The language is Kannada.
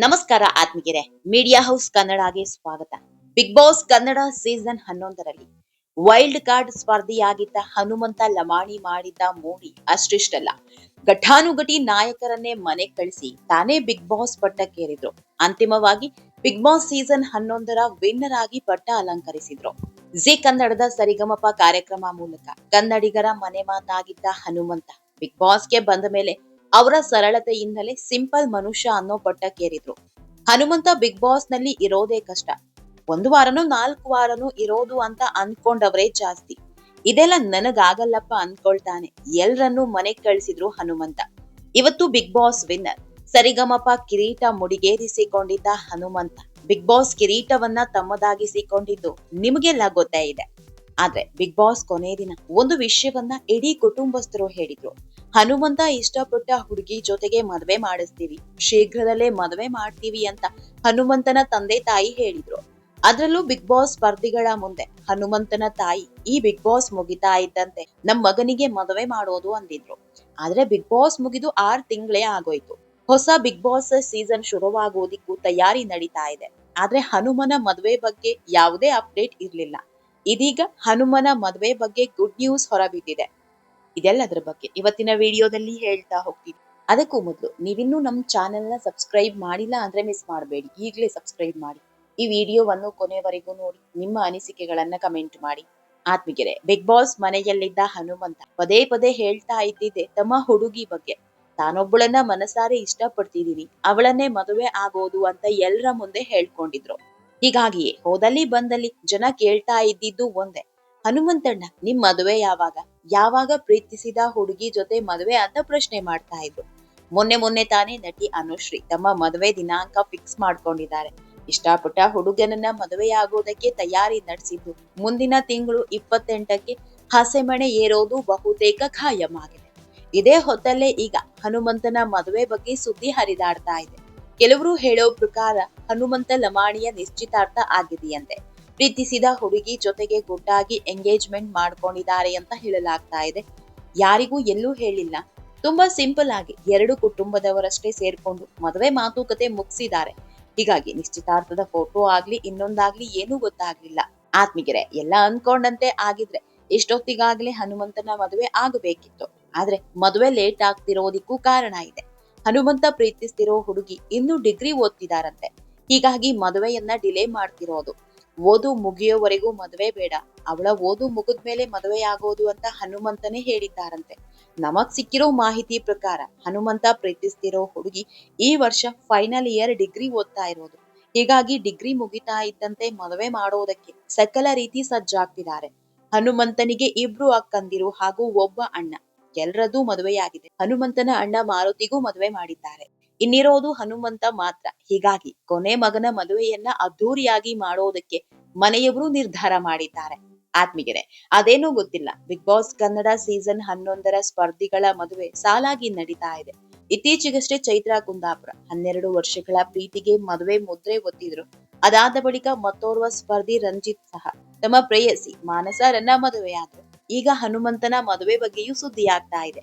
ನಮಸ್ಕಾರ ಆತ್ಮೀಯರೇ ಮೀಡಿಯಾ ಹೌಸ್ ಕನ್ನಡಗೆ ಸ್ವಾಗತ. ಬಿಗ್ ಬಾಸ್ ಕನ್ನಡ ಸೀಸನ್ ಹನ್ನೊಂದರಲ್ಲಿ ವೈಲ್ಡ್ ಕಾರ್ಡ್ ಸ್ಪರ್ಧಿಯಾಗಿದ್ದ ಹನುಮಂತ ಲಮಾಣಿ ಮಾಡಿದ್ದ ಮೋಡಿ ಅಷ್ಟಿಷ್ಟಲ್ಲ. ಘಟಾನುಘಟಿ ನಾಯಕರನ್ನೇ ಮನೆ ಕಳಿಸಿ ತಾನೇ ಬಿಗ್ ಬಾಸ್ ಪಟ್ಟಕ್ಕೇರಿದ್ರು ಅಂತಿಮವಾಗಿ ಬಿಗ್ ಬಾಸ್ ಸೀಸನ್ ಹನ್ನೊಂದರ ವಿನ್ನರ್ ಆಗಿ ಪಟ್ಟ ಅಲಂಕರಿಸಿದ್ರು. ಜಿ ಕನ್ನಡದ ಸರಿಗಮಪ ಕಾರ್ಯಕ್ರಮ ಮೂಲಕ ಕನ್ನಡಿಗರ ಮನೆ ಮಾತಾಗಿದ್ದ ಹನುಮಂತ ಬಿಗ್ ಬಾಸ್ಗೆ ಬಂದ ಮೇಲೆ ಅವರ ಸರಳತೆಯಿಂದಲೇ ಸಿಂಪಲ್ ಮನುಷ್ಯ ಅನ್ನೋ ಪಟ್ಟಕ್ಕೇರಿದ್ರು ಹನುಮಂತ ಬಿಗ್ ಬಾಸ್ನಲ್ಲಿ ಇರೋದೇ ಕಷ್ಟ. ಒಂದು ವಾರನೂ ನಾಲ್ಕು ವಾರನೂ ಇರೋದು ಅಂತ ಅನ್ಕೊಂಡವರೇ ಜಾಸ್ತಿ. ಇದೆಲ್ಲ ನನಗಾಗಲ್ಲಪ್ಪ ಅನ್ಕೊಳ್ತಾನೆ. ಎಲ್ರನ್ನೂ ಮನೆಗ್ ಕಳಿಸಿದ್ರು ಹನುಮಂತ. ಇವತ್ತು ಬಿಗ್ ಬಾಸ್ ವಿನ್ನರ್. ಸರಿಗಮಪ ಕಿರೀಟ ಮುಡಿಗೇರಿಸಿಕೊಂಡಿದ್ದ ಹನುಮಂತ. ಬಿಗ್ ಬಾಸ್ ಕಿರೀಟವನ್ನ ತಮ್ಮದಾಗಿಸಿಕೊಂಡಿದ್ದು ನಿಮಗೆಲ್ಲ ಗೊತ್ತೇ ಇದೆ. ಆದ್ರೆ ಬಿಗ್ ಬಾಸ್ ಕೊನೆ ದಿನ ಒಂದು ವಿಷಯವನ್ನ ಇಡೀ ಕುಟುಂಬಸ್ಥರು ಹೇಳಿದ್ರು. ಹನುಮಂತ ಇಷ್ಟಪಟ್ಟ ಹುಡುಗಿ ಜೊತೆಗೆ ಮದುವೆ ಮಾಡಿಸ್ತೀವಿ. ಶೀಘ್ರದಲ್ಲೇ ಮದುವೆ ಮಾಡ್ತೀವಿ ಅಂತ ಹನುಮಂತನ ತಂದೆ ತಾಯಿ ಹೇಳಿದ್ರು. ಅದ್ರಲ್ಲೂ ಬಿಗ್ ಬಾಸ್ ಸ್ಪರ್ಧಿಗಳ ಮುಂದೆ ಹನುಮಂತನ ತಾಯಿ, ಈ ಬಿಗ್ ಬಾಸ್ ಮುಗಿತಾ ಇದ್ದಂತೆ ನಮ್ ಮಗನಿಗೆ ಮದುವೆ ಮಾಡೋದು ಅಂದಿದ್ರು. ಆದ್ರೆ ಬಿಗ್ ಬಾಸ್ ಮುಗಿದು ಆರ್ ತಿಂಗಳೇ ಆಗೋಯ್ತು. ಹೊಸ ಬಿಗ್ ಬಾಸ್ ಸೀಸನ್ ಶುರುವಾಗೋದಿಕ್ಕೂ ತಯಾರಿ ನಡೀತಾ ಇದೆ. ಆದ್ರೆ ಹನುಮನ ಮದುವೆ ಬಗ್ಗೆ ಯಾವುದೇ ಅಪ್ಡೇಟ್ ಇರ್ಲಿಲ್ಲ. ಇದೀಗ ಹನುಮನ ಮದುವೆ ಬಗ್ಗೆ ಗುಡ್ ನ್ಯೂಸ್ ಹೊರಬಿದ್ದಿದೆ. ಇದೆಲ್ಲದರ ಬಗ್ಗೆ ಇವತ್ತಿನ ವಿಡಿಯೋದಲ್ಲಿ ಹೇಳ್ತಾ ಹೋಗ್ತೀನಿ. ಅದಕ್ಕೂ ಮೊದಲು ನೀವಿನ್ನೂ ನಮ್ಮ ಚಾನೆಲ್ನ ಸಬ್ಸ್ಕ್ರೈಬ್ ಮಾಡಿಲ್ಲ ಅಂದ್ರೆ ಮಿಸ್ ಮಾಡಬೇಡಿ. ಈಗಲೇ ಸಬ್ಸ್ಕ್ರೈಬ್ ಮಾಡಿ. ಈ ವಿಡಿಯೋವನ್ನು ಕೊನೆವರೆಗೂ ನೋಡಿ. ನಿಮ್ಮ ಅನಿಸಿಕೆಗಳನ್ನ ಕಮೆಂಟ್ ಮಾಡಿ. ಆತ್ಮಿಗೆರೆ ಬಿಗ್ ಬಾಸ್ ಮನೆಯಲ್ಲಿದ್ದ ಹನುಮಂತ ಪದೇ ಪದೇ ಹೇಳ್ತಾ ಇದ್ದಿದ್ದೆ ತಮ್ಮ ಹುಡುಗಿ ಬಗ್ಗೆ. ತಾನೊಬ್ಬಳನ್ನ ಮನಸಾರೆ ಇಷ್ಟಪಡ್ತಿದ್ದೀನಿ. ಅವಳನ್ನೇ ಮದುವೆ ಆಗೋದು ಅಂತ ಎಲ್ಲರ ಮುಂದೆ ಹೇಳ್ಕೊಂಡಿದ್ರು. ಹೀಗಾಗಿಯೇ ಹೋದಲ್ಲಿ ಬಂದಲ್ಲಿ ಜನ ಕೇಳ್ತಾ ಇದ್ದಿದ್ದು ಒಂದೇ. ಹನುಮಂತಣ್ಣ, ನಿಮ್ ಮದುವೆ ಯಾವಾಗ? ಯಾವಾಗ ಪ್ರೀತಿಸಿದ ಹುಡುಗಿ ಜೊತೆ ಮದುವೆ ಅಂತ ಪ್ರಶ್ನೆ ಮಾಡ್ತಾ ಇದ್ರು. ಮೊನ್ನೆ ಮೊನ್ನೆ ತಾನೇ ನಟಿ ಅನುಶ್ರೀ ತಮ್ಮ ಮದುವೆ ದಿನಾಂಕ ಫಿಕ್ಸ್ ಮಾಡ್ಕೊಂಡಿದ್ದಾರೆ. ಇಷ್ಟಪಟ್ಟ ಹುಡುಗನನ್ನ ಮದುವೆಯಾಗೋದಕ್ಕೆ ತಯಾರಿ ನಡೆಸಿದ್ದು ಮುಂದಿನ ತಿಂಗಳು ಇಪ್ಪತ್ತೆಂಟಕ್ಕೆ ಹಸೆಮಣೆ ಏರೋದು ಬಹುತೇಕ ಖಾಯಮಾಗಿದೆ ಇದೇ ಹೊತ್ತಲ್ಲೇ ಈಗ ಹನುಮಂತನ ಮದುವೆ ಬಗ್ಗೆ ಸುದ್ದಿ ಹರಿದಾಡ್ತಾ ಇದೆ. ಕೆಲವರು ಹೇಳೋ ಪ್ರಕಾರ ಹನುಮಂತ ಲಮಾಣಿಯ ನಿಶ್ಚಿತಾರ್ಥ ಆಗಿದೆಯಂತೆ. ಪ್ರೀತಿಸಿದ ಹುಡುಗಿ ಜೊತೆಗೆ ಗುಡ್ಡಾಗಿ ಎಂಗೇಜ್ಮೆಂಟ್ ಮಾಡ್ಕೊಂಡಿದ್ದಾರೆ ಅಂತ ಹೇಳಲಾಗ್ತಾ ಇದೆ. ಯಾರಿಗೂ ಎಲ್ಲೂ ಹೇಳಿಲ್ಲ. ತುಂಬಾ ಸಿಂಪಲ್ ಆಗಿ ಎರಡು ಕುಟುಂಬದವರಷ್ಟೇ ಸೇರ್ಕೊಂಡು ಮದುವೆ ಮಾತುಕತೆ ಮುಗಿಸಿದ್ದಾರೆ. ಹೀಗಾಗಿ ನಿಶ್ಚಿತಾರ್ಥದ ಫೋಟೋ ಆಗ್ಲಿ, ಇನ್ನೊಂದಾಗ್ಲಿ ಏನೂ ಗೊತ್ತಾಗ್ಲಿಲ್ಲ. ಆತ್ಮಿಗೆರೆ ಎಲ್ಲ ಅನ್ಕೊಂಡಂತೆ ಆಗಿದ್ರೆ ಇಷ್ಟೊತ್ತಿಗಾಗ್ಲೇ ಹನುಮಂತನ ಮದುವೆ ಆಗಬೇಕಿತ್ತು. ಆದ್ರೆ ಮದುವೆ ಲೇಟ್ ಆಗ್ತಿರೋದಿಕ್ಕೂ ಕಾರಣ ಇದೆ. ಹನುಮಂತ ಪ್ರೀತಿಸ್ತಿರೋ ಹುಡುಗಿ ಇನ್ನೂ ಡಿಗ್ರಿ ಓದ್ತಿದಾರಂತೆ. ಹೀಗಾಗಿ ಮದುವೆಯನ್ನ ಡಿಲೇ ಮಾಡ್ತಿರೋದು ಓದು ಮುಗಿಯೋವರೆಗೂ ಮದುವೆ ಬೇಡ. ಅವಳ ಓದು ಮುಗಿದ್ಮೇಲೆ ಮದುವೆ ಆಗೋದು ಅಂತ ಹನುಮಂತನೇ ಹೇಳಿದ್ದಾರಂತೆ. ನಮಗ್ ಸಿಕ್ಕಿರೋ ಮಾಹಿತಿ ಪ್ರಕಾರ ಹನುಮಂತ ಪ್ರೀತಿಸ್ತಿರೋ ಹುಡುಗಿ ಈ ವರ್ಷ ಫೈನಲ್ ಇಯರ್ ಡಿಗ್ರಿ ಓದ್ತಾ ಇರೋದು. ಹೀಗಾಗಿ ಡಿಗ್ರಿ ಮುಗಿತಾ ಇದ್ದಂತೆ ಮದುವೆ ಮಾಡೋದಕ್ಕೆ ಸಕಲ ರೀತಿ ಸಜ್ಜಾಗ್ತಿದ್ದಾರೆ. ಹನುಮಂತನಿಗೆ ಇಬ್ರು ಅಕ್ಕಂದಿರು ಹಾಗೂ ಒಬ್ಬ ಅಣ್ಣ. ಎಲ್ರದೂ ಮದುವೆಯಾಗಿದೆ. ಹನುಮಂತನ ಅಣ್ಣ ಮಾರುತಿಗೂ ಮದುವೆ ಮಾಡಿದ್ದಾರೆ. ಇನ್ನಿರೋದು ಹನುಮಂತ ಮಾತ್ರ. ಹೀಗಾಗಿ ಕೊನೆ ಮಗನ ಮದುವೆಯನ್ನ ಅದ್ದೂರಿಯಾಗಿ ಮಾಡೋದಕ್ಕೆ ಮನೆಯವರು ನಿರ್ಧಾರ ಮಾಡಿದ್ದಾರೆ. ಆತ್ಮಿಗೆರೆ ಅದೇನೂ ಗೊತ್ತಿಲ್ಲ. ಬಿಗ್ ಬಾಸ್ ಕನ್ನಡ ಸೀಸನ್ ಹನ್ನೊಂದರ ಸ್ಪರ್ಧಿಗಳ ಮದುವೆ ಸಾಲಾಗಿ ನಡೀತಾ ಇದೆ. ಇತ್ತೀಚೆಗಷ್ಟೇ ಚೈತ್ರಾ ಕುಂದಾಪುರ ಹನ್ನೆರಡು ವರ್ಷಗಳ ಪ್ರೀತಿಗೆ ಮದುವೆ ಮುದ್ರೆ ಒತ್ತಿದ್ರು. ಅದಾದ ಬಳಿಕ ಮತ್ತೋರ್ವ ಸ್ಪರ್ಧಿ ರಂಜಿತ್ ಸಹ ತಮ್ಮ ಪ್ರೇಯಸಿ ಮಾನಸರನ್ನ ಮದುವೆಯಾದ್ರು. ಈಗ ಹನುಮಂತನ ಮದುವೆ ಬಗ್ಗೆಯೂ ಸುದ್ದಿಯಾಗ್ತಾ ಇದೆ.